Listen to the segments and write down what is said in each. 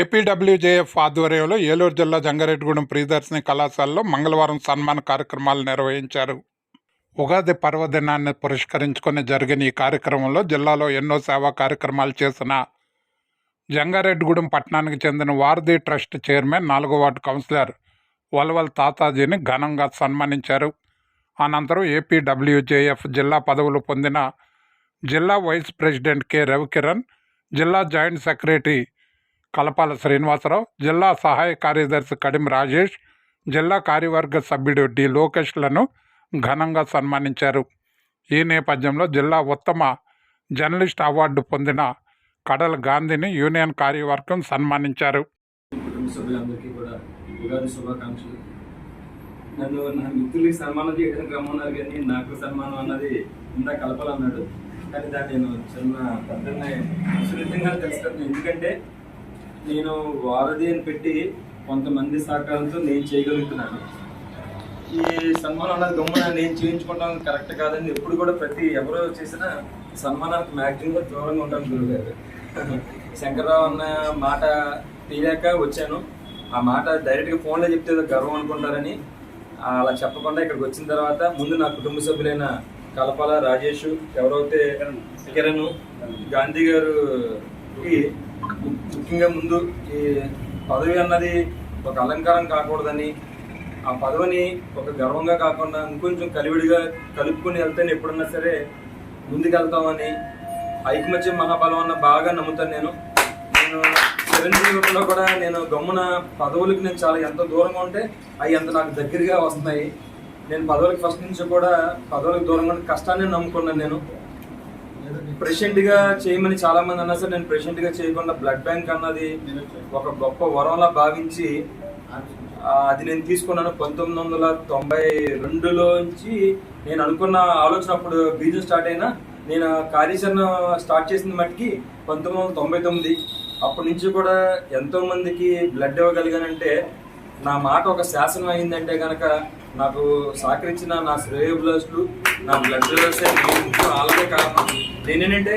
APWJF ఆధ్వర్యంలో ఏలూరు జిల్లా జంగారెడ్డిగూడెం ప్రియదర్శిని కళాశాలలో మంగళవారం సన్మాన కార్యక్రమాలు నిర్వహించారు. ఉగాది పర్వదినాన్ని పురస్కరించుకొని జరిగిన ఈ కార్యక్రమంలో జిల్లాలో ఎన్నో సేవా కార్యక్రమాలు చేసిన జంగారెడ్డిగూడెం పట్టణానికి చెందిన వారధి ట్రస్ట్ చైర్మన్ నాలుగో వార్డు కౌన్సిలర్ వల్వల్ తాతాజీని ఘనంగా సన్మానించారు. అనంతరం ఏపీడబ్ల్యూజేఎఫ్ జిల్లా పదవులు పొందిన జిల్లా వైస్ ప్రెసిడెంట్ కె రవికిరణ్ జిల్లా జాయింట్ సెక్రటరీ కలపాల శ్రీనివాసరావు జిల్లా సహాయ కార్యదర్శి కడిం రాజేష్ జిల్లా కార్యవర్గ సభ్యుడు డి లోకేష్లను ఘనంగా సన్మానించారు. ఈ నేపథ్యంలో జిల్లా ఉత్తమ జర్నలిస్ట్ అవార్డు పొందిన కడల గాంధీని యూనియన్ కార్యవర్గం సన్మానించారు. నన్ను నా మిత్రులకి సన్మానం చేయడానికి రమ్మన్నారు కానీ నాకు సన్మానం అన్నది ఇందా కలపాలన్నాడు. కానీ దాన్ని నేను చిన్న పెద్ద సున్నితంగా తెలుసుకుంటున్నాను. ఎందుకంటే నేను వారధి అని పెట్టి కొంతమంది సహకారంతో నేను చేయగలుగుతున్నాను. ఈ సన్మానం అన్నది గమ్మున నేను చేయించుకోవడం కరెక్ట్ కాదని ఎప్పుడు కూడా ప్రతి ఎవరో చేసిన సన్మానానికి మ్యాక్సిమంగా దూరంగా ఉంటాను గురుగారు. శంకర్రావు అన్న మాట తెలియక వచ్చాను. ఆ మాట డైరెక్ట్గా ఫోన్లో చెప్తే గర్వం అనుకుంటారని అలా చెప్పకుండా ఇక్కడికి వచ్చిన తర్వాత ముందు నా కుటుంబ సభ్యులైన కలపాల రాజేష్ ఎవరైతే కిరణ్ గాంధీ గారుకి ముఖ్యంగా ముందు ఈ పదవి అన్నది ఒక అలంకారం కాకూడదని ఆ పదవిని ఒక గర్వంగా కాకుండా ఇంకొంచెం కలివిడిగా కలుపుకొని వెళ్తేనే ఎప్పుడన్నా సరే ముందుకెళ్తామని ఐకమత్యం మహాబలం అన్న బాగా నమ్ముతాను నేను. నేను చిరంజీవిలో కూడా నేను గమ్మున పదవులకి నేను చాలా ఎంత దూరంగా ఉంటే అవి ఎంత నాకు దగ్గరగా వస్తున్నాయి. నేను పదవులకు ఫస్ట్ నుంచి కూడా పదవులకు దూరంగా కష్టాన్ని నమ్ముకున్నాను నేను. ప్రెసిడెంట్గా చేయమని చాలా మంది అన్నా సరే. నేను ప్రెసిడెంట్గా చేయకుండా బ్లడ్ బ్యాంక్ అన్నది ఒక గొప్ప వరంలా భావించి అది నేను తీసుకున్నాను. పంతొమ్మిది వందల తొంభై రెండులోంచి నేను అనుకున్న ఆలోచన అప్పుడు బిజినెస్ స్టార్ట్ అయినా నేను కార్యాచరణ స్టార్ట్ చేసిన మట్టికి పంతొమ్మిది వందల తొంభై తొమ్మిది. అప్పటి నుంచి కూడా ఎంతో మందికి బ్లడ్ ఇవ్వగలిగానంటే నా మాట ఒక శాసనం అయిందంటే కనుక నాకు సహకరించిన నా శ్రేయోభిలాషులు నా బ్లడ్ రిలేషన్స్ అలాగే కారణం. నేనేంటంటే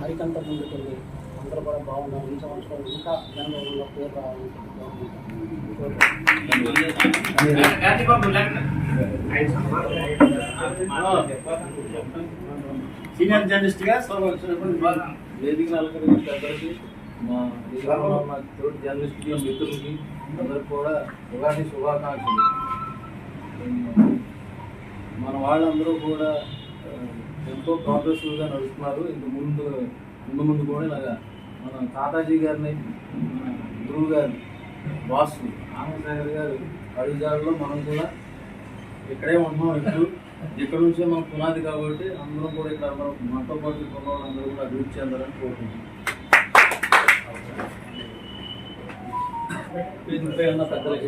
మరికంత ముందుకెళ్ళి అందరూ కూడా బాగున్నారు. సంవత్సరం ఇంకా జనవరిలో పేరు రావాలి సీనియర్ జర్నలిస్ట్గా వేదిక అలంకరించిన పెద్దలకి మా మా తోటి జర్నలిస్టులు మిత్రులకి అందరికి కూడా ఉగాది శుభాకాంక్షలు. మన వాళ్ళందరూ కూడా ఎంతో ప్రోగ్రెసివ్గా నడుస్తున్నారు. ఇంత ముందు ముందు ముందు కూడా ఇలాగా మన తాతాజీ గారిని మన గురువు గారిని బాస్ ఆనందసాగర్ గారు అడుగుజాడలో మనం కూడా ఇక్కడే ఉంటున్నాం. ఇప్పుడు ఇక్కడ నుంచే మన పునాది కాబట్టి అందరం కూడా ఇక్కడ మనం మనతో పాటు ఉన్న వాళ్ళందరూ కూడా అభివృద్ధి చెందాలని కోరుకుంటున్నాం. పెద్దలకి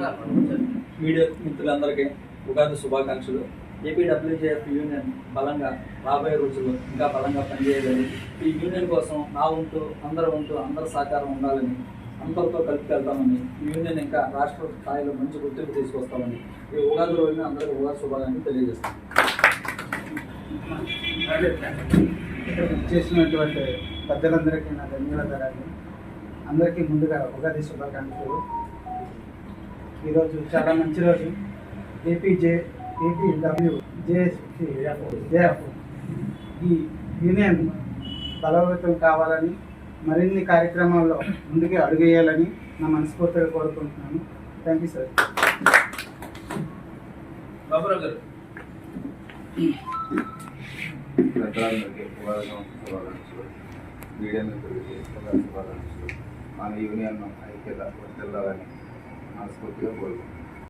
మీడియా మిత్రులందరికీ ఉగాది శుభాకాంక్షలు. ఏపీడబ్ల్యూజేఎఫ్ యూనియన్ బలంగా రాబోయే రోజుల్లో ఇంకా బలంగా పనిచేయాలని ఈ యూనియన్ కోసం నా ఉంటూ అందరూ ఉంటూ అందరి సహకారం ఉండాలని అందరితో కలిపి వెళ్తామని ఈ యూనియన్ ఇంకా రాష్ట్ర స్థాయిలో మంచి గుర్తింపు తీసుకొస్తామని ఈ ఉగాది రోజున అందరికీ ఉగాది శుభాలని తెలియజేస్తాం ఇక్కడ చేసినటువంటి పెద్దలందరికీ నా ధన్యవాదాలు అందరికీ ముందుగా ఉగాది శుభాకాంక్షలు. ఈరోజు చాలా మంచి రోజు. ఏపీజే ఏపీడబ్ల్యూ జేఎస్పీ జేఎఫ్ ఈ యూనియన్ బలోపేతం కావాలని మరిన్ని కార్యక్రమాల్లో ముందుకు అడుగేయాలని నా మనస్ఫూర్తిగా కోరుకుంటున్నాను. థ్యాంక్ యూ సార్ బాబురావు గారు. శుభాకాంక్షలు మీడియా మిత్రులకి ఉగాది శుభాకాంక్షలు. మన యూనియన్ ఐక్యత వర్తిల్లాలని మనస్ఫూర్తిగా కోరుకుంటున్నాను.